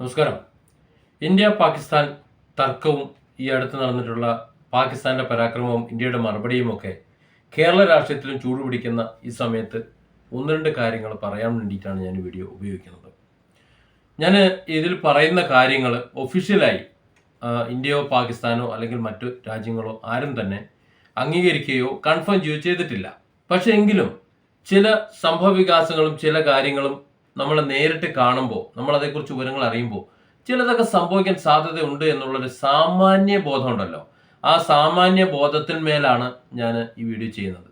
നമസ്കാരം. ഇന്ത്യ പാകിസ്ഥാൻ തർക്കവും ഈ അടുത്ത് നടന്നിട്ടുള്ള പാകിസ്ഥാന്റെ പരാക്രമവും ഇന്ത്യയുടെ മറുപടിയും ഒക്കെ കേരള രാഷ്ട്രീയത്തിലും ചൂടുപിടിക്കുന്ന ഈ സമയത്ത് ഒന്ന് രണ്ട് കാര്യങ്ങൾ പറയാൻ വേണ്ടിയിട്ടാണ് ഞാൻ വീഡിയോ ഉപയോഗിക്കുന്നത്. ഞാൻ ഇതിൽ പറയുന്ന കാര്യങ്ങൾ ഒഫീഷ്യലായി ഇന്ത്യയോ പാകിസ്ഥാനോ അല്ലെങ്കിൽ മറ്റു രാജ്യങ്ങളോ ആരും തന്നെ അംഗീകരിക്കുകയോ കൺഫേം ചെയ്യുകയോ ചെയ്തിട്ടില്ല. പക്ഷെ എങ്കിലും ചില സംഭവ വികാസങ്ങളും ചില കാര്യങ്ങളും നമ്മൾ നേരിട്ട് കാണുമ്പോൾ നമ്മൾ അതേക്കുറിച്ച് വിവരങ്ങൾ അറിയുമ്പോൾ ചിലതൊക്കെ സംഭവിക്കാൻ സാധ്യതയുണ്ട് എന്നുള്ളൊരു സാമാന്യ ബോധമുണ്ടല്ലോ. ആ സാമാന്യ ബോധത്തിന്മേലാണ് ഞാൻ ഈ വീഡിയോ ചെയ്യുന്നത്.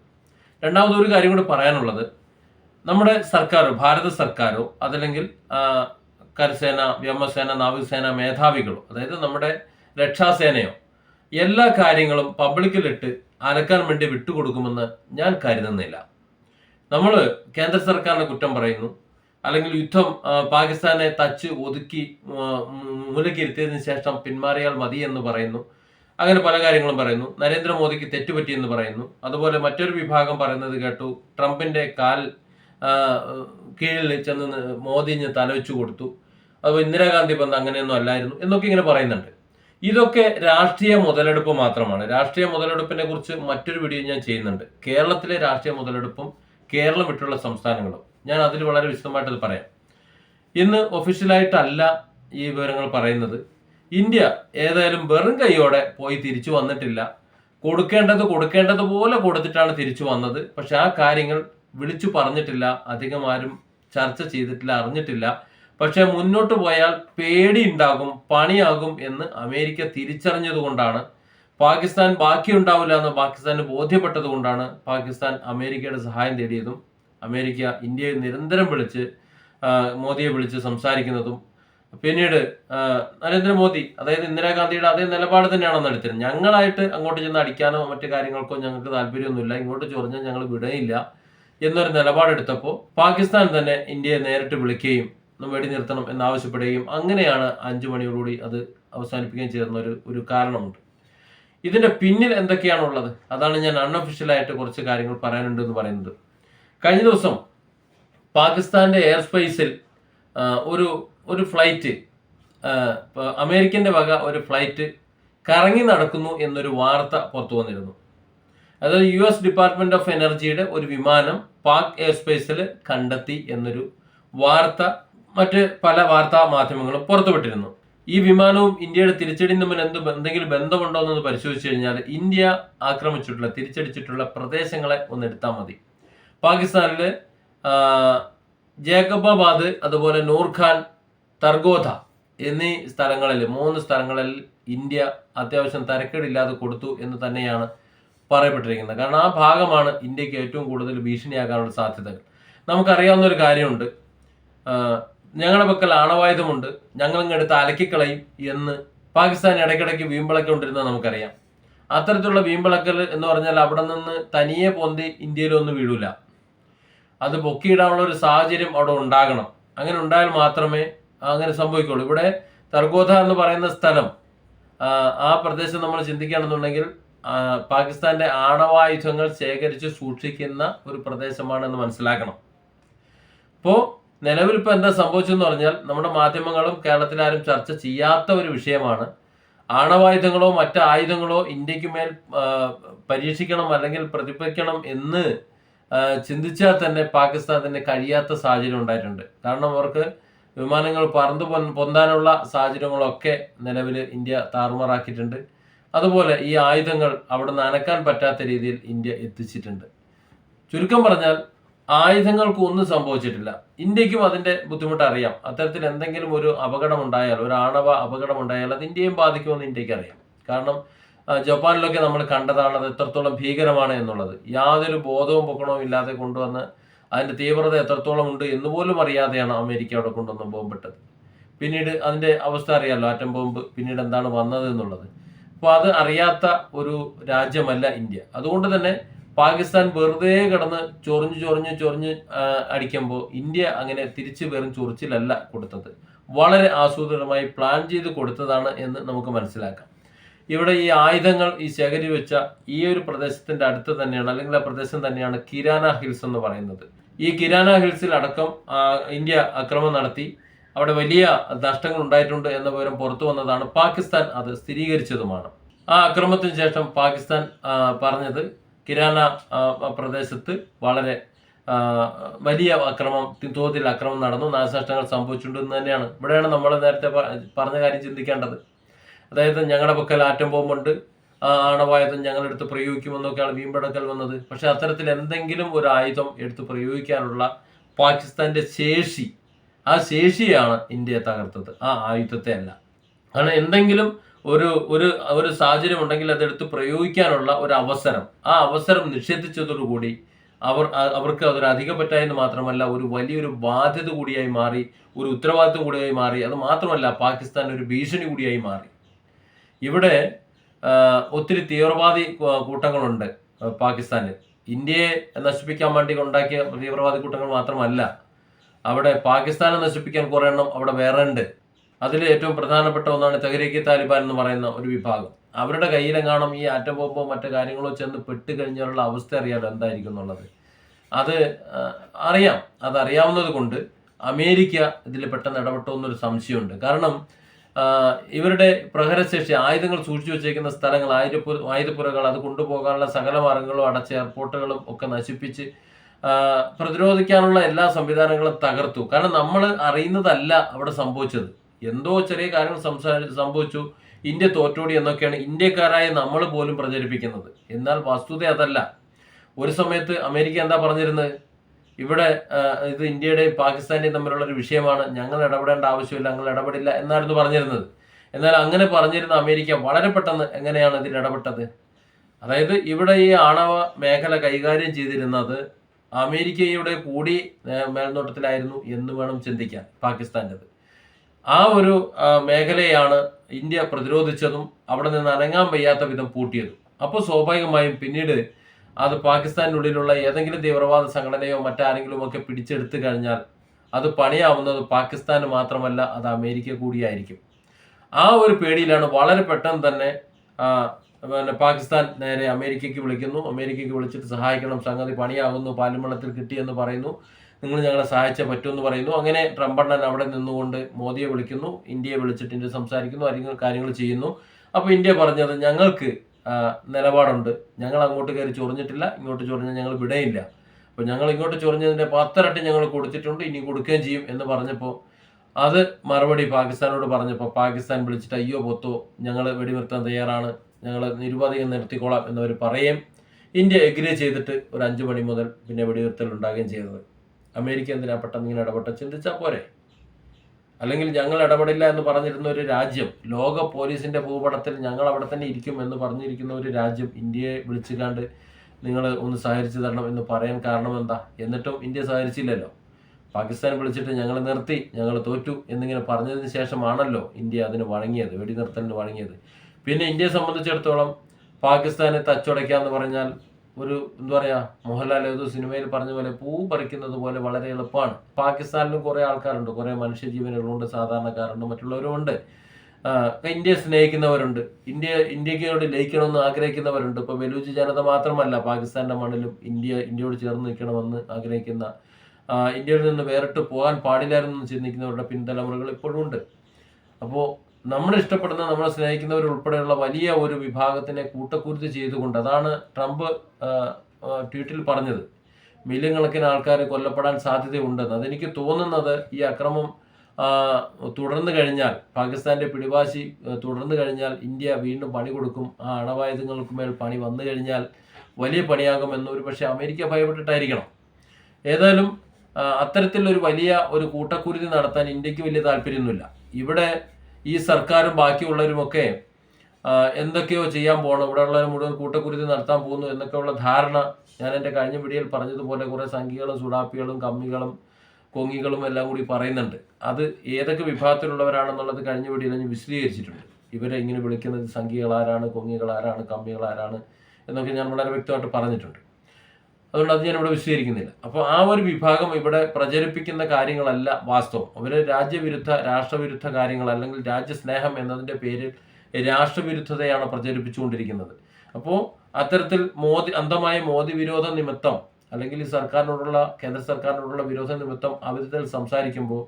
രണ്ടാമത് ഒരു കാര്യം കൂടി പറയാനുള്ളത്. നമ്മുടെ സർക്കാരോ ഭാരത സർക്കാരോ അതല്ലെങ്കിൽ കരസേന വ്യോമസേന നാവികസേന മേധാവികളോ അതായത് നമ്മുടെ രക്ഷാസേനയോ എല്ലാ കാര്യങ്ങളും പബ്ലിക്കിലിട്ട് അലക്കാൻ വേണ്ടി വിട്ടുകൊടുക്കുമെന്ന് ഞാൻ കരുതുന്നില്ല. നമ്മൾ കേന്ദ്ര സർക്കാരിനെ കുറ്റം പറയുന്നു. അല്ലെങ്കിൽ യുദ്ധം പാകിസ്ഥാനെ തച്ച് ഒതുക്കി മൂലക്കിരുത്തിയതിനു ശേഷം പിന്മാറിയാൽ മതി എന്ന് പറയുന്നു. അങ്ങനെ പല കാര്യങ്ങളും പറയുന്നു. നരേന്ദ്രമോദിക്ക് തെറ്റുപറ്റിയെന്ന് പറയുന്നു. അതുപോലെ മറ്റൊരു വിഭാഗം പറയുന്നത് കേട്ടു. ട്രംപിന്റെ കാൽ കീഴിൽ ചെന്ന് മോദിന് മോദി തലവെച്ചു കൊടുത്തു. അതുപോലെ ഇന്ദിരാഗാന്ധി ബന്ധം അങ്ങനെയൊന്നും അല്ലായിരുന്നു എന്നൊക്കെ ഇങ്ങനെ പറയുന്നുണ്ട്. ഇതൊക്കെ രാഷ്ട്രീയ മുതലെടുപ്പ് മാത്രമാണ്. രാഷ്ട്രീയ മുതലെടുപ്പിനെ കുറിച്ച് മറ്റൊരു വീഡിയോ ഞാൻ ചെയ്യുന്നുണ്ട്. കേരളത്തിലെ രാഷ്ട്രീയ മുതലെടുപ്പും കേരളം വിട്ടുള്ള സംസ്ഥാനങ്ങളും. ഞാൻ അതിൽ വളരെ വിശദമായിട്ടത് പറയാം. ഇന്ന് ഒഫീഷ്യലായിട്ടല്ല ഈ വിവരങ്ങൾ പറയുന്നത്. ഇന്ത്യ ഏതായാലും വെറും കൈയോടെ പോയി തിരിച്ചു വന്നിട്ടില്ല. കൊടുക്കേണ്ടത് കൊടുക്കേണ്ടതുപോലെ കൊടുത്തിട്ടാണ് തിരിച്ചു വന്നത്. പക്ഷെ ആ കാര്യങ്ങൾ വിളിച്ചു പറഞ്ഞിട്ടില്ല. അധികം ആരും ചർച്ച ചെയ്തിട്ടില്ല അറിഞ്ഞിട്ടില്ല. പക്ഷെ മുന്നോട്ട് പോയാൽ പേടി ഉണ്ടാകും പണിയാകും എന്ന് അമേരിക്ക തിരിച്ചറിഞ്ഞതുകൊണ്ടാണ് പാകിസ്ഥാൻ ബാക്കിയുണ്ടാവില്ല എന്ന് പാകിസ്ഥാന് ബോധ്യപ്പെട്ടതുകൊണ്ടാണ് പാകിസ്ഥാൻ അമേരിക്കയുടെ സഹായം തേടിയതും അമേരിക്ക ഇന്ത്യയെ നിരന്തരം വിളിച്ച് മോദിയെ വിളിച്ച് സംസാരിക്കുന്നതും പിന്നീട് നരേന്ദ്രമോദി അതായത് ഇന്ദിരാഗാന്ധിയുടെ അതേ നിലപാട് തന്നെയാണെന്ന് എടുത്തിരുന്നത്. ഞങ്ങളായിട്ട് അങ്ങോട്ട് ചെന്ന് അടിക്കാനോ മറ്റു കാര്യങ്ങൾക്കോ ഞങ്ങൾക്ക് താല്പര്യമൊന്നുമില്ല. ഇങ്ങോട്ട് ചൊറിഞ്ഞാൽ ഞങ്ങൾ വിടയില്ല എന്നൊരു നിലപാടെടുത്തപ്പോൾ പാകിസ്ഥാൻ തന്നെ ഇന്ത്യയെ നേരിട്ട് വിളിക്കുകയും വെടി നിർത്തണം എന്നാവശ്യപ്പെടുകയും അങ്ങനെയാണ് അഞ്ചു മണിയോടുകൂടി അത് അവസാനിപ്പിക്കുകയും ചേർന്ന ഒരു ഒരു കാരണമുണ്ട്. ഇതിന്റെ പിന്നിൽ എന്തൊക്കെയാണുള്ളത്? അതാണ് ഞാൻ അൺഒഫീഷ്യലായിട്ട് കുറച്ച് കാര്യങ്ങൾ പറയാനുണ്ട് എന്ന് പറയുന്നത്. കഴിഞ്ഞ ദിവസം പാകിസ്ഥാന്റെ എയർ സ്പേസിൽ ഒരു ഒരു ഫ്ലൈറ്റ് അമേരിക്കന്റെ വക ഒരു ഫ്ലൈറ്റ് കറങ്ങി നടക്കുന്നു എന്നൊരു വാർത്ത പുറത്തു വന്നിരുന്നു. അതായത് യു എസ് ഡിപ്പാർട്ട്മെന്റ് ഓഫ് എനർജിയുടെ ഒരു വിമാനം പാക് എയർ സ്പേസിൽ കണ്ടെത്തി എന്നൊരു വാർത്ത മറ്റ് പല വാർത്താ മാധ്യമങ്ങളും പുറത്തുവിട്ടിരുന്നു. ഈ വിമാനവും ഇന്ത്യയുടെ തിരിച്ചടി തമ്മിൽ എന്ത് എന്തെങ്കിലും ബന്ധമുണ്ടോ എന്ന് പരിശോധിച്ചു കഴിഞ്ഞാൽ ഇന്ത്യ ആക്രമിച്ചിട്ടുള്ള തിരിച്ചടിച്ചിട്ടുള്ള പ്രദേശങ്ങളെ ഒന്ന് എടുത്താൽ മതി. പാകിസ്ഥാനിൽ ആ, ജേക്കബാബാദ് അതുപോലെ നൂർഖാൻ തർഗോധ എന്നീ സ്ഥലങ്ങളിൽ മൂന്ന് സ്ഥലങ്ങളിൽ ഇന്ത്യ അത്യാവശ്യം തരക്കേടില്ലാതെ കൊടുത്തു എന്ന് തന്നെയാണ് പറയപ്പെട്ടിരിക്കുന്നത്. കാരണം ആ ഭാഗമാണ് ഇന്ത്യയ്ക്ക് ഏറ്റവും കൂടുതൽ ഭീഷണിയാകാനുള്ള സാധ്യതകൾ. നമുക്കറിയാവുന്ന ഒരു കാര്യമുണ്ട് ഞങ്ങളുടെ പക്കൽ ആണവായുധമുണ്ട്. ഞങ്ങളിങ്ങ് എടുത്ത് അലക്കിക്കളയും എന്ന് പാകിസ്ഥാൻ ഇടയ്ക്കിടയ്ക്ക് വീമ്പിളക്കൊണ്ടിരുന്നത് നമുക്കറിയാം. അത്തരത്തിലുള്ള വീമ്പിളക്കൽ എന്ന് പറഞ്ഞാൽ അവിടെ നിന്ന് തനിയെ പൊന്തി ഇന്ത്യയിലൊന്നും വീഴൂല. അത് പൊക്കിയിടാനുള്ള ഒരു സാഹചര്യം അവിടെ ഉണ്ടാകണം. അങ്ങനെ ഉണ്ടായാൽ മാത്രമേ അങ്ങനെ സംഭവിക്കുള്ളൂ. ഇവിടെ തർഗോധ എന്ന് പറയുന്ന സ്ഥലം ആ, പ്രദേശം നമ്മൾ ചിന്തിക്കുകയാണെന്നുണ്ടെങ്കിൽ പാകിസ്ഥാന്റെ ആണവായുധങ്ങൾ ശേഖരിച്ച് സൂക്ഷിക്കുന്ന ഒരു പ്രദേശമാണെന്ന് മനസ്സിലാക്കണം. ഇപ്പോൾ നിലവിൽ ഇപ്പോൾ എന്താ സംഭവിച്ചെന്ന് പറഞ്ഞാൽ നമ്മുടെ മാധ്യമങ്ങളും കേരളത്തിൽ ആരും ചർച്ച ചെയ്യാത്ത ഒരു വിഷയമാണ്. ആണവായുധങ്ങളോ മറ്റ് ആയുധങ്ങളോ ഇന്ത്യയ്ക്ക് മേൽ പരീക്ഷിക്കണം അല്ലെങ്കിൽ പ്രതിഫലിക്കണം എന്ന് ചിന്തിച്ചാൽ തന്നെ പാകിസ്ഥാനത്തിന് കഴിയാത്ത സാഹചര്യം ഉണ്ടായിട്ടുണ്ട്. കാരണം അവർക്ക് വിമാനങ്ങൾ പറന്നു പൊന്താനുള്ള സാഹചര്യങ്ങളൊക്കെ നിലവിൽ ഇന്ത്യ താറുമാറാക്കിയിട്ടുണ്ട്. അതുപോലെ ഈ ആയുധങ്ങൾ അവിടെ നിന്ന് അനക്കാൻ പറ്റാത്ത രീതിയിൽ ഇന്ത്യ എത്തിച്ചിട്ടുണ്ട്. ചുരുക്കം പറഞ്ഞാൽ ആയുധങ്ങൾക്ക് ഒന്നും സംഭവിച്ചിട്ടില്ല. ഇന്ത്യക്കും അതിന്റെ ബുദ്ധിമുട്ട് അറിയാം അത്തരത്തിൽ എന്തെങ്കിലും ഒരു അപകടം ഉണ്ടായാൽ ഒരു ആണവ അപകടം ഉണ്ടായാൽ അത് ഇന്ത്യയും ബാധിക്കുമെന്ന് ഇന്ത്യയ്ക്ക് അറിയാം കാരണം ജപ്പാനിലൊക്കെ നമ്മൾ കണ്ടതാണ് അത് എത്രത്തോളം ഭീകരമാണ് എന്നുള്ളത്. യാതൊരു ബോധവും പൊക്കണവും ഇല്ലാതെ കൊണ്ടുവന്ന് അതിന്റെ തീവ്രത എത്രത്തോളം ഉണ്ട് എന്ന് പോലും അറിയാതെയാണ് അമേരിക്ക അവിടെ കൊണ്ടുവന്ന് ബോംബിട്ടത്. പിന്നീട് അതിന്റെ അവസ്ഥ അറിയാമല്ലോ ആറ്റം ബോംബ് പിന്നീട് എന്താണ് വന്നത് എന്നുള്ളത്. അപ്പോൾ അത് അറിയാത്ത ഒരു രാജ്യമല്ല ഇന്ത്യ. അതുകൊണ്ട് തന്നെ പാകിസ്ഥാൻ വെറുതെ കിടന്ന് ചൊറിഞ്ഞ് ചൊറിഞ്ഞ് ചൊറിഞ്ഞ് അടിക്കുമ്പോൾ ഇന്ത്യ അങ്ങനെ തിരിച്ചു വെറും ചൊറിച്ചിലല്ല കൊടുത്തത്. വളരെ ആസൂത്രിതമായി പ്ലാൻ ചെയ്ത് കൊടുത്തതാണ് എന്ന് നമുക്ക് മനസ്സിലാക്കാം. ഇവിടെ ഈ ആയുധങ്ങൾ ഈ ശേഖരി വെച്ച ഈ ഒരു പ്രദേശത്തിന്റെ അടുത്ത് തന്നെയാണ് അല്ലെങ്കിൽ ആ പ്രദേശം തന്നെയാണ് കിരാന ഹിൽസ് എന്ന് പറയുന്നത്. ഈ കിരാന ഹിൽസിൽ അടക്കം ഇന്ത്യ അക്രമം നടത്തി. അവിടെ വലിയ നഷ്ടങ്ങൾ ഉണ്ടായിട്ടുണ്ട് എന്ന വിവരം പുറത്തു വന്നതാണ്. പാകിസ്ഥാൻ അത് സ്ഥിരീകരിച്ചതുമാണ്. ആ അക്രമത്തിന് ശേഷം പാകിസ്ഥാൻ പറഞ്ഞത് കിരാന പ്രദേശത്ത് വളരെ വലിയ അക്രമം തോതിൽ അക്രമം നടന്നു. നാശനഷ്ടങ്ങൾ സംഭവിച്ചിട്ടുണ്ട് എന്ന് തന്നെയാണ്. ഇവിടെയാണ് നമ്മൾ നേരത്തെ പറഞ്ഞ കാര്യം ചിന്തിക്കേണ്ടത്. അതായത് ഞങ്ങളുടെ പക്കൽ ആറ്റം ബോംബുണ്ട്. ആ ആണവായുധം ഞങ്ങളെടുത്ത് പ്രയോഗിക്കുമെന്നൊക്കെയാണ് വീമ്പടക്കൽ വന്നത്. പക്ഷെ അത്തരത്തിൽ എന്തെങ്കിലും ഒരു ആയുധം എടുത്ത് പ്രയോഗിക്കാനുള്ള പാകിസ്ഥാന്റെ ശേഷി ആ ശേഷിയാണ് ഇന്ത്യയെ തകർത്തത്. ആ ആയുധത്തെ അല്ല. കാരണം എന്തെങ്കിലും ഒരു ഒരു ഒരു സാഹചര്യം ഉണ്ടെങ്കിൽ അതെടുത്ത് പ്രയോഗിക്കാനുള്ള ഒരു അവസരം ആ അവസരം നിഷേധിച്ചതോടുകൂടി അവർ അവർക്ക് അതൊരു അധിക പറ്റായെന്ന് മാത്രമല്ല ഒരു വലിയൊരു ബാധ്യത കൂടിയായി മാറി ഒരു ഉത്തരവാദിത്വം കൂടിയായി മാറി. അത് മാത്രമല്ല പാകിസ്ഥാൻ ഒരു ഭീഷണി കൂടിയായി മാറി. ഇവിടെ ഒത്തിരി തീവ്രവാദി കൂട്ടങ്ങളുണ്ട് പാകിസ്ഥാനിൽ. ഇന്ത്യയെ നശിപ്പിക്കാൻ വേണ്ടി ഉണ്ടാക്കിയ തീവ്രവാദി കൂട്ടങ്ങൾ മാത്രമല്ല അവിടെ പാകിസ്ഥാനെ നശിപ്പിക്കാൻ കുറെ എണ്ണം അവിടെ വേറെ ഉണ്ട് അതിൽ ഏറ്റവും പ്രധാനപ്പെട്ട ഒന്നാണ് തെഹരീക്കി താലിബാൻ എന്ന് പറയുന്ന ഒരു വിഭാഗം. അവരുടെ കയ്യിലെങ്ങാണം ഈ ആറ്റം ബോംബോ മറ്റു കാര്യങ്ങളോ ചെന്ന് പെട്ട് കഴിഞ്ഞാലുള്ള അവസ്ഥ അറിയാലോ എന്തായിരിക്കും എന്നുള്ളത്. അത് അറിയാം അത് അറിയാവുന്നത് കൊണ്ട് അമേരിക്ക ഇതിൽ പെട്ടെന്ന് ഇടപെട്ടോ എന്നൊരു സംശയമുണ്ട്. കാരണം ഇവരുടെ പ്രഹരശേഷി ആയുധങ്ങൾ സൂക്ഷിച്ചു വെച്ചേക്കുന്ന സ്ഥലങ്ങൾ ആയുധപ്പുര ആയുധപ്പുരകൾ അത് കൊണ്ടുപോകാനുള്ള സകല മാർഗങ്ങളും അടച്ച എയർപോർട്ടുകളും ഒക്കെ നശിപ്പിച്ച് പ്രതിരോധിക്കാനുള്ള എല്ലാ സംവിധാനങ്ങളും തകർത്തു. കാരണം നമ്മൾ അറിയുന്നതല്ല അവിടെ സംഭവിച്ചത്. എന്തോ ചെറിയ കാര്യങ്ങൾ സംസാരി സംഭവിച്ചു. ഇന്ത്യ തോറ്റോടി എന്നൊക്കെയാണ് ഇന്ത്യക്കാരായ നമ്മൾ പോലും പ്രചരിപ്പിക്കുന്നത്. എന്നാൽ വസ്തുത അതല്ല. ഒരു സമയത്ത് അമേരിക്ക എന്താ പറഞ്ഞിരുന്നത്? ഇവിടെ ഇത് ഇന്ത്യയുടെയും പാകിസ്ഥാന്റെയും തമ്മിലുള്ള ഒരു വിഷയമാണ്. ഞങ്ങൾ ഇടപെടേണ്ട ആവശ്യമില്ല ഞങ്ങൾ ഇടപെടില്ല എന്നായിരുന്നു പറഞ്ഞിരുന്നത്. എന്നാൽ അങ്ങനെ പറഞ്ഞിരുന്ന അമേരിക്ക വളരെ പെട്ടെന്ന് എങ്ങനെയാണ് ഇതിൽ ഇടപെട്ടത്? അതായത് ഇവിടെ ഈ ആണവ മേഖല കൈകാര്യം ചെയ്തിരുന്നത് അമേരിക്കയുടെ കൂടി മേൽനോട്ടത്തിലായിരുന്നു എന്ന് വേണം ചിന്തിക്കാൻ പാകിസ്ഥാന്റെത് ആ ഒരു മേഖലയാണ് ഇന്ത്യ പ്രതിരോധിച്ചതും അവിടെ നിന്ന് അനങ്ങാൻ വയ്യാത്ത വിധം പൂട്ടിയതും. അപ്പോൾ സ്വാഭാവികമായും പിന്നീട് അത് പാകിസ്ഥാനുള്ളിലുള്ള ഏതെങ്കിലും തീവ്രവാദ സംഘടനയോ മറ്റാരെങ്കിലും ഒക്കെ പിടിച്ചെടുത്തു കഴിഞ്ഞാൽ അത് പണിയാവുന്നത് പാകിസ്ഥാന് മാത്രമല്ല അത് അമേരിക്ക കൂടിയായിരിക്കും. ആ ഒരു പേടിയിലാണ് വളരെ പെട്ടെന്ന് തന്നെ പിന്നെ പാകിസ്ഥാൻ നേരെ അമേരിക്കയ്ക്ക് വിളിക്കുന്നു. അമേരിക്കയ്ക്ക് വിളിച്ചിട്ട് സഹായിക്കണം സംഗതി പണിയാകുന്നു പാലുമള്ളത്തിൽ കിട്ടിയെന്ന് പറയുന്നു. നിങ്ങൾ ഞങ്ങളെ സഹായിച്ചേ പറ്റുമെന്ന് പറയുന്നു. അങ്ങനെ ട്രംപണ്ണൻ അവിടെ നിന്നുകൊണ്ട് മോദിയെ വിളിക്കുന്നു ഇന്ത്യയെ വിളിച്ചിട്ട് ഇന്ത്യ സംസാരിക്കുന്നു അല്ലെങ്കിൽ കാര്യങ്ങൾ ചെയ്യുന്നു. അപ്പോൾ ഇന്ത്യ പറഞ്ഞത് ഞങ്ങൾക്ക് നിലപാടുണ്ട്. ഞങ്ങൾ അങ്ങോട്ട് കയറി ചൊറിഞ്ഞിട്ടില്ല ഇങ്ങോട്ട് ചൊറിഞ്ഞാൽ ഞങ്ങൾ വിടയില്ല. അപ്പോൾ ഞങ്ങൾ ഇങ്ങോട്ട് ചൊറിഞ്ഞതിന്റെ പത്തരട്ടി ഞങ്ങൾ കൊടുത്തിട്ടുണ്ട് ഇനി കൊടുക്കുകയും ചെയ്യും എന്ന് പറഞ്ഞപ്പോൾ അത് മറുപടി പാകിസ്ഥാനോട് പറഞ്ഞപ്പോൾ പാകിസ്ഥാൻ വിളിച്ചിട്ട് അയ്യോ പൊത്തോ ഞങ്ങൾ വെടിനിർത്താൻ തയ്യാറാണ്. ഞങ്ങൾ നിരുപാധികം നിർത്തിക്കോളാം എന്നവർ പറയും ഇന്ത്യ എഗ്രി ചെയ്തിട്ട് ഒരു അഞ്ച് മണി മുതൽ പിന്നെ വെടിനിർത്തൽ ഉണ്ടാകുകയും ചെയ്തത്. അമേരിക്ക എന്തിനാ പെട്ടെന്ന് ഇങ്ങനെ ഇടപെട്ട ചിന്തിച്ചാൽ പോരെ. അല്ലെങ്കിൽ ഞങ്ങൾ ഇടപെടില്ല എന്ന് പറഞ്ഞിരുന്ന ഒരു രാജ്യം ലോക പോലീസിന്റെ ഭൂപടത്തിൽ ഞങ്ങൾ അവിടെ തന്നെ ഇരിക്കും എന്ന് പറഞ്ഞിരിക്കുന്ന ഒരു രാജ്യം ഇന്ത്യയെ വിളിച്ചുകാണ്ട് നിങ്ങൾ ഒന്ന് സഹകരിച്ചു തരണം എന്ന് പറയാൻ കാരണം എന്താ? എന്നിട്ടും ഇന്ത്യ സഹകരിച്ചില്ലല്ലോ. പാകിസ്ഥാൻ വിളിച്ചിട്ട് ഞങ്ങൾ നിർത്തി ഞങ്ങൾ തോറ്റു എന്നിങ്ങനെ പറഞ്ഞതിന് ശേഷമാണല്ലോ ഇന്ത്യ അതിന് വഴങ്ങിയത് വെടിനിർത്തലിന് വഴങ്ങിയത്. പിന്നെ ഇന്ത്യയെ സംബന്ധിച്ചിടത്തോളം പാകിസ്ഥാനെ തച്ചുടയ്ക്കാന്ന് പറഞ്ഞാൽ ഒരു എന്താ പറയാ മോഹൻലാൽ ഏതോ സിനിമയിൽ പറഞ്ഞ പോലെ പൂ പറിക്കുന്നത് പോലെ വളരെ എളുപ്പമാണ്. പാകിസ്ഥാനിലും കുറെ ആൾക്കാരുണ്ട്. കുറെ മനുഷ്യജീവനുകളുണ്ട് സാധാരണക്കാരുണ്ട് മറ്റുള്ളവരുമുണ്ട് ഇന്ത്യയെ സ്നേഹിക്കുന്നവരുണ്ട്. ഇന്ത്യ ഇന്ത്യക്കോട് ലയിക്കണമെന്ന് ആഗ്രഹിക്കുന്നവരുണ്ട്. ഇപ്പൊ ബലൂജ് ജനത മാത്രമല്ല പാകിസ്ഥാന്റെ മണ്ണിലും ഇന്ത്യ ഇന്ത്യയോട് ചേർന്ന് നിൽക്കണമെന്ന് ആഗ്രഹിക്കുന്ന ഇന്ത്യയിൽ നിന്ന് വേറിട്ട് പോകാൻ പാടില്ലായിരുന്നു ചിന്തിക്കുന്നവരുടെ പിൻതലമുറകൾ ഇപ്പോഴും ഉണ്ട്. അപ്പോൾ നമ്മൾ ഇഷ്ടപ്പെടുന്ന നമ്മളെ സ്നേഹിക്കുന്നവർ ഉൾപ്പെടെയുള്ള വലിയ ഒരു വിഭാഗത്തിനെ കൂട്ടക്കുരുത്ത് ചെയ്തുകൊണ്ട് അതാണ് ട്രംപ് ട്വീറ്റിൽ പറഞ്ഞത്. മില്യൺ കണക്കിന് ആൾക്കാർ കൊല്ലപ്പെടാൻ സാധ്യതയുണ്ടെന്ന്. അതെനിക്ക് തോന്നുന്നത് ഈ അക്രമം തുടർന്നു കഴിഞ്ഞാൽ പാകിസ്ഥാന്റെ പിടിവാശി തുടർന്നു കഴിഞ്ഞാൽ ഇന്ത്യ വീണ്ടും പണി കൊടുക്കും ആ അണവായുധങ്ങൾക്ക് മേൽ പണി വന്നു കഴിഞ്ഞാൽ വലിയ പണിയാകും എന്നൊരു പക്ഷേ അമേരിക്ക ഭയപ്പെട്ടിട്ടായിരിക്കണം. ഏതായാലും അത്തരത്തിലൊരു വലിയ ഒരു കൂട്ടക്കുരുതി നടത്താൻ ഇന്ത്യയ്ക്ക് വലിയ താല്പര്യമൊന്നുമില്ല. ഇവിടെ ഈ സർക്കാരും ബാക്കിയുള്ളവരുമൊക്കെ എന്തൊക്കെയോ ചെയ്യാൻ പോകണം ഇവിടെ ഉള്ളവർ മുഴുവൻ കൂട്ടക്കുരുതി നടത്താൻ പോകുന്നു എന്നൊക്കെയുള്ള ധാരണ ഞാൻ എന്റെ കഴിഞ്ഞ വീഡിയോയിൽ പറഞ്ഞതുപോലെ കുറേ സംഖ്യകളും സുഡാപ്പികളും കമ്മികളും കൊങ്ങികളും എല്ലാം കൂടി പറയുന്നുണ്ട്. അത് ഏതൊക്കെ വിഭാഗത്തിലുള്ളവരാണെന്നുള്ളത് കഴിഞ്ഞ വീഡിയോയിൽ ഞാൻ വിശദീകരിച്ചിട്ടുണ്ട്. ഇവരെ ഇങ്ങനെ വിളിക്കുന്നത് സംഖ്യകളാരാണ് കൊങ്ങികളാരാണ് കമ്മികളാരാണ് എന്നൊക്കെ ഞാൻ വളരെ വ്യക്തമായിട്ട് പറഞ്ഞിട്ടുണ്ട്. അതുകൊണ്ട് അത് ഞാൻ ഇവിടെ വിശദീകരിക്കുന്നില്ല. അപ്പോൾ ആ ഒരു വിഭാഗം ഇവിടെ പ്രചരിപ്പിക്കുന്ന കാര്യങ്ങളല്ല വാസ്തവം. അവർ രാജ്യവിരുദ്ധ രാഷ്ട്രവിരുദ്ധ കാര്യങ്ങൾ അല്ലെങ്കിൽ രാജ്യസ്നേഹം എന്നതിന്റെ പേരിൽ രാഷ്ട്രവിരുദ്ധതയാണ് പ്രചരിപ്പിച്ചുകൊണ്ടിരിക്കുന്നത്. അപ്പോൾ അത്തരത്തിൽ മോദി അന്ധമായ മോദി വിരോധ നിമിത്തം അല്ലെങ്കിൽ ഈ സർക്കാരിനോടുള്ള കേന്ദ്ര സർക്കാരിനോടുള്ള വിരോധ നിമിത്തം അവിധത്തിൽ സംസാരിക്കുമ്പോൾ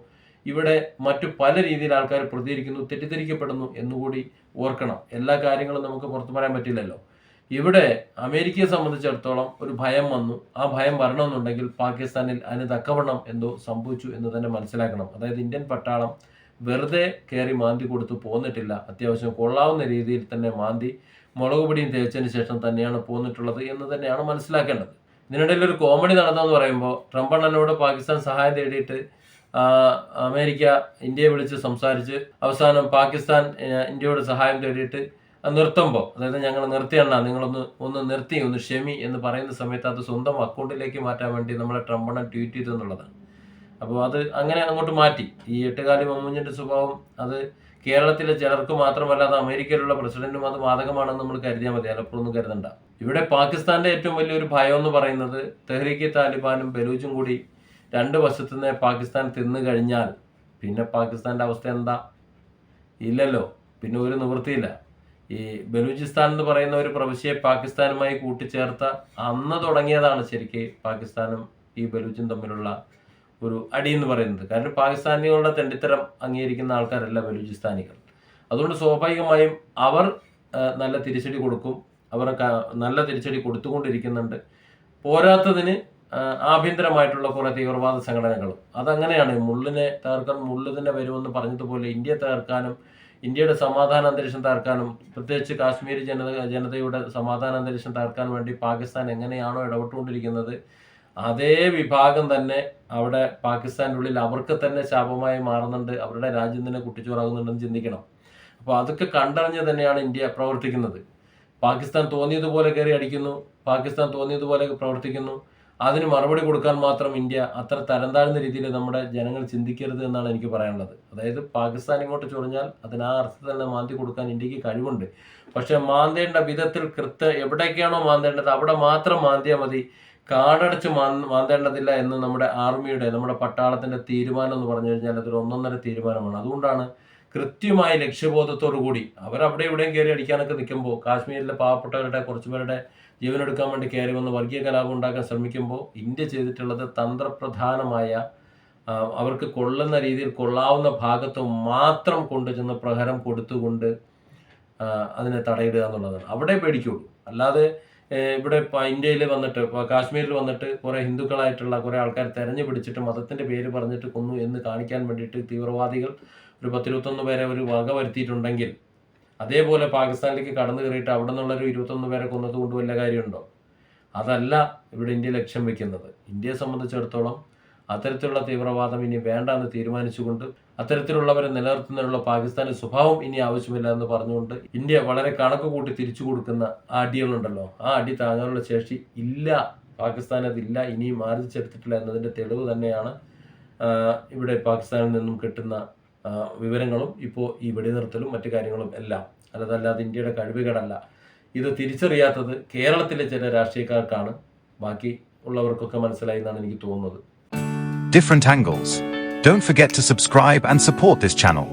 ഇവിടെ മറ്റു പല രീതിയിൽ ആൾക്കാർ പ്രതികരിക്കുന്നു തെറ്റിദ്ധരിക്കപ്പെടുന്നു എന്നുകൂടി ഓർക്കണം. എല്ലാ കാര്യങ്ങളും നമുക്ക് പുറത്തു പറയാൻ പറ്റില്ലല്ലോ. ഇവിടെ അമേരിക്കയെ സംബന്ധിച്ചിടത്തോളം ഒരു ഭയം വന്നു. ആ ഭയം വരണമെന്നുണ്ടെങ്കിൽ പാകിസ്ഥാനിൽ അതിന് തക്കവണ്ണം എന്തോ സംഭവിച്ചു എന്ന് തന്നെ മനസ്സിലാക്കണം. അതായത് ഇന്ത്യൻ പട്ടാളം വെറുതെ കയറി മാന്തി കൊടുത്ത് പോന്നിട്ടില്ല. അത്യാവശ്യം കൊള്ളാവുന്ന രീതിയിൽ തന്നെ മാന്തി മുളക് പൊടിയും തേച്ചതിന് ശേഷം തന്നെയാണ് പോന്നിട്ടുള്ളത് എന്ന് തന്നെയാണ് മനസ്സിലാക്കേണ്ടത്. ഇതിനിടയിൽ ഒരു കോമഡി നടന്നതെന്ന് പറയുമ്പോൾ ട്രംപ് അണ്ണനോട് പാകിസ്ഥാൻ സഹായം തേടിയിട്ട് അമേരിക്ക ഇന്ത്യയെ വിളിച്ച് സംസാരിച്ച് അവസാനം പാകിസ്ഥാൻ ഇന്ത്യയോട് സഹായം തേടിയിട്ട് നിർത്തുമ്പോൾ അതായത് ഞങ്ങൾ നിർത്തിയണ്ണ നിങ്ങളൊന്ന് ഒന്ന് നിർത്തി ഒന്ന് ക്ഷമി എന്ന് പറയുന്ന സമയത്ത് അത് സ്വന്തം അക്കൗണ്ടിലേക്ക് മാറ്റാൻ വേണ്ടി നമ്മളെ ട്രംപ് അണ്ണൻ ട്വീറ്റ് ചെയ്തു എന്നുള്ളതാണ്. അപ്പോൾ അത് അങ്ങനെ അങ്ങോട്ട് മാറ്റി. ഈ എട്ടുകാലി മമ്മൂഞ്ഞിന്റെ സ്വഭാവം അത് കേരളത്തിലെ ചിലർക്ക് മാത്രമല്ല അത് അമേരിക്കയിലുള്ള പ്രസിഡന്റും അത് ബാധകമാണെന്ന് നമ്മൾ കരുതിയാൽ മതി. അലപ്പുറമൊന്നും കരുതണ്ട. ഇവിടെ പാകിസ്ഥാന്റെ ഏറ്റവും വലിയൊരു ഭയം എന്ന് പറയുന്നത് തെഹ്രീക്ക് താലിബാനും ബലൂച്ചും കൂടി രണ്ട് വശത്തു നിന്ന് പാകിസ്ഥാൻ തിന്നു കഴിഞ്ഞാൽ പിന്നെ പാകിസ്ഥാന്റെ അവസ്ഥ എന്താ? ഇല്ലല്ലോ. പിന്നെ ഒരു നിവൃത്തിയില്ല. ഈ ബലൂചിസ്ഥാൻ എന്ന് പറയുന്ന ഒരു പ്രവിശ്യയെ പാകിസ്ഥാനുമായി കൂട്ടിച്ചേർത്ത അന്ന് തുടങ്ങിയതാണ് ശരിക്ക് പാകിസ്ഥാനും ഈ ബലൂച്ചും തമ്മിലുള്ള ഒരു അടി എന്ന് പറയുന്നത്. കാരണം പാകിസ്ഥാനികളുടെ തെണ്ടിത്തരം അംഗീകരിക്കുന്ന ആൾക്കാരല്ല ബലൂചിസ്ഥാനികൾ. അതുകൊണ്ട് സ്വാഭാവികമായും അവർ നല്ല തിരിച്ചടി കൊടുക്കും. അവർ നല്ല തിരിച്ചടി കൊടുത്തുകൊണ്ടിരിക്കുന്നുണ്ട്. പോരാത്തതിന് ആഭ്യന്തരമായിട്ടുള്ള കുറെ തീവ്രവാദ സംഘടനകളും. അതങ്ങനെയാണ്. മുള്ളിനെ തകർക്കാൻ മുള്ളു തന്നെ വരുമെന്ന് പറഞ്ഞതുപോലെ ഇന്ത്യ തകർക്കാനും ഇന്ത്യയുടെ സമാധാന അന്തരീക്ഷം തകർക്കാനും പ്രത്യേകിച്ച് കാശ്മീർ ജനത ജനതയുടെ സമാധാന അന്തരീക്ഷം തകർക്കാൻ വേണ്ടി പാകിസ്ഥാൻ എങ്ങനെയാണോ ഇടപെട്ടുകൊണ്ടിരിക്കുന്നത് അതേ വിഭാഗം തന്നെ അവിടെ പാകിസ്ഥാന്റെ ഉള്ളിൽ അവർക്ക് തന്നെ ശാപമായി മാറുന്നുണ്ട് അവരുടെ രാജ്യം തന്നെ കുട്ടിച്ചോറാകുന്നുണ്ടെന്ന് ചിന്തിക്കണം. അപ്പോൾ അതൊക്കെ കണ്ടറിഞ്ഞ് തന്നെയാണ് ഇന്ത്യ പ്രവർത്തിക്കുന്നത്. പാകിസ്ഥാൻ തോന്നിയതുപോലെ കയറി അടിക്കുന്നു പാകിസ്ഥാൻ തോന്നിയതുപോലെ പ്രവർത്തിക്കുന്നു അതിന് മറുപടി കൊടുക്കാൻ മാത്രം ഇന്ത്യ അത്ര തരം താഴ്ന്ന രീതിയിൽ നമ്മുടെ ജനങ്ങൾ ചിന്തിക്കരുത് എന്നാണ് എനിക്ക് പറയാനുള്ളത്. അതായത് പാകിസ്ഥാൻ ഇങ്ങോട്ട് ചൊറിഞ്ഞാൽ അതിന് ആ അർത്ഥത്തിൽ തന്നെ മാന്തി കൊടുക്കാൻ ഇന്ത്യയ്ക്ക് കഴിവുണ്ട്. പക്ഷെ മാന്തേണ്ട വിധത്തിൽ കൃത്യ എവിടേക്കാണോ മാന്തേണ്ടത് അവിടെ മാത്രം മാന്തിയാൽ മതി. കാടടച്ച് മാന്തേണ്ടതില്ല എന്ന് നമ്മുടെ ആർമിയുടെ നമ്മുടെ പട്ടാളത്തിന്റെ തീരുമാനം എന്ന് പറഞ്ഞു കഴിഞ്ഞാൽ അതൊരു ഒന്നൊന്നര തീരുമാനമാണ്. അതുകൊണ്ടാണ് കൃത്യമായ ലക്ഷ്യബോധത്തോടു കൂടി അവരവിടെ ഇവിടെയും കയറി അടിക്കാനൊക്കെ നിൽക്കുമ്പോൾ കാശ്മീരിലെ പാവപ്പെട്ടവരുടെ കുറച്ച് പേരുടെ ജീവനെടുക്കാൻ വേണ്ടി കയറി വന്ന് വർഗീയ കലാപം ഉണ്ടാക്കാൻ ശ്രമിക്കുമ്പോൾ ഇന്ത്യ ചെയ്തിട്ടുള്ളത് തന്ത്രപ്രധാനമായ അവർക്ക് കൊള്ളുന്ന രീതിയിൽ കൊള്ളാവുന്ന ഭാഗത്ത് മാത്രം കൊണ്ടുചെന്ന് പ്രഹരം കൊടുത്തുകൊണ്ട് അതിനെ തടയിടുക എന്നുള്ളതാണ്. അവിടെ പേടിക്കുള്ളൂ. അല്ലാതെ ഇവിടെ ഇന്ത്യയിൽ വന്നിട്ട് കാശ്മീരിൽ വന്നിട്ട് കുറേ ഹിന്ദുക്കളായിട്ടുള്ള കുറേ ആൾക്കാർ തെരഞ്ഞു പിടിച്ചിട്ട് മതത്തിന്റെ പേര് പറഞ്ഞിട്ട് കൊന്നു എന്ന് കാണിക്കാൻ വേണ്ടിയിട്ട് തീവ്രവാദികൾ ഒരു പത്തിരുപത്തൊന്ന് പേരെ ഒരു വക വരുത്തിയിട്ടുണ്ടെങ്കിൽ അതേപോലെ പാകിസ്ഥാനിലേക്ക് കടന്നു കയറിയിട്ട് അവിടെ നിന്നുള്ള ഒരു ഇരുപത്തൊന്ന് പേരെ കൊന്നത് കൊണ്ട് വല്ല കാര്യമുണ്ടോ? അതല്ല ഇവിടെ ഇന്ത്യ ലക്ഷ്യം വെക്കുന്നത്. ഇന്ത്യയെ സംബന്ധിച്ചിടത്തോളം അത്തരത്തിലുള്ള തീവ്രവാദം ഇനി വേണ്ട എന്ന് തീരുമാനിച്ചുകൊണ്ട് അത്തരത്തിലുള്ളവരെ നിലനിർത്തുന്നതിനുള്ള പാകിസ്ഥാന്റെ സ്വഭാവം ഇനി ആവശ്യമില്ല എന്ന് പറഞ്ഞുകൊണ്ട് ഇന്ത്യ വളരെ കണക്ക് കൂട്ടി തിരിച്ചു കൊടുക്കുന്ന ആ അടികളുണ്ടല്ലോ. ആ അടി താങ്ങാനുള്ള ശേഷി ഇല്ല. പാകിസ്ഥാൻ അതില്ല. ഇനിയും ആർജിച്ചെടുത്തിട്ടില്ല എന്നതിന്റെ തെളിവ് തന്നെയാണ് ഇവിടെ പാകിസ്ഥാനിൽ നിന്നും കിട്ടുന്ന വിവരങ്ങളും ഇപ്പോൾ ഈ വെടിനിർത്തലും മറ്റു കാര്യങ്ങളും എല്ലാം അല്ലാതല്ലാതെ ഇന്ത്യയുടെ കഴിവുകേടല്ല ഇത് തിരിച്ചറിയാത്തത് കേരളത്തിലെ ചില രാഷ്ട്രീയക്കാർക്കാണ് ബാക്കി ഉള്ളവർക്കൊക്കെ മനസ്സിലായി എന്നാണ് എനിക്ക് തോന്നുന്നത് different angles. Don't forget to subscribe and support this channel.